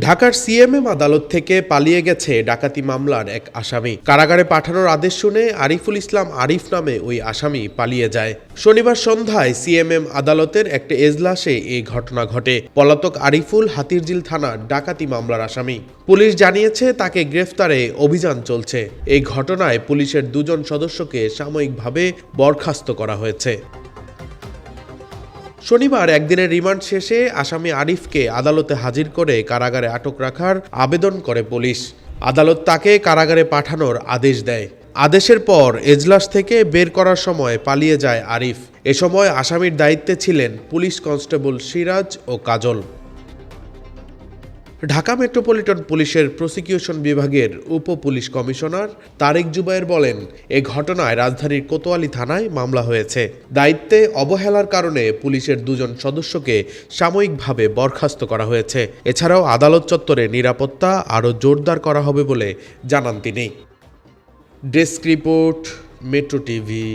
ঢাকার সিএমএম আদালত থেকে পালিয়ে গেছে ডাকাতি মামলার এক আসামি। কারাগারে পাঠানোর আদেশ শুনে আরিফুল ইসলাম আরিফ নামে ওই আসামি পালিয়ে যায়। শনিবার সন্ধ্যায় সিএমএম আদালতের একটা এজলাসে এই ঘটনা ঘটে। পলাতক আরিফুল হাতিরঝিল থানার ডাকাতি মামলার আসামি। পুলিশ জানিয়েছে, তাকে গ্রেফতারে অভিযান চলছে। এই ঘটনায় পুলিশের দুজন সদস্যকে সাময়িকভাবে বরখাস্ত করা হয়েছে। শনিবার একদিনের রিমান্ড শেষে আসামি আরিফকে আদালতে হাজির করে কারাগারে আটক রাখার আবেদন করে পুলিশ। আদালত তাকে কারাগারে পাঠানোর আদেশ দেয়। আদেশের পর এজলাস থেকে বের করার সময় পালিয়ে যায় আরিফ। এ সময় আসামির দায়িত্বে ছিলেন পুলিশ কনস্টেবল সিরাজ ও কাজল। ঢাকা মেট্রোপলিটন পুলিশের প্রসিকিউশন বিভাগের উপ পুলিশ কমিশনার তারেক জুবায়ের বলেন, এ ঘটনায় রাজধানীর কোতোয়ালি থানায় মামলা হয়েছে। দায়িত্বে অবহেলার কারণে পুলিশের দুজন সদস্যকে সাময়িকভাবে বরখাস্ত করা হয়েছে। এছাড়াও আদালত চত্বরে নিরাপত্তা আরও জোরদার করা হবে বলে জানান তিনি। Desk report, metro TV.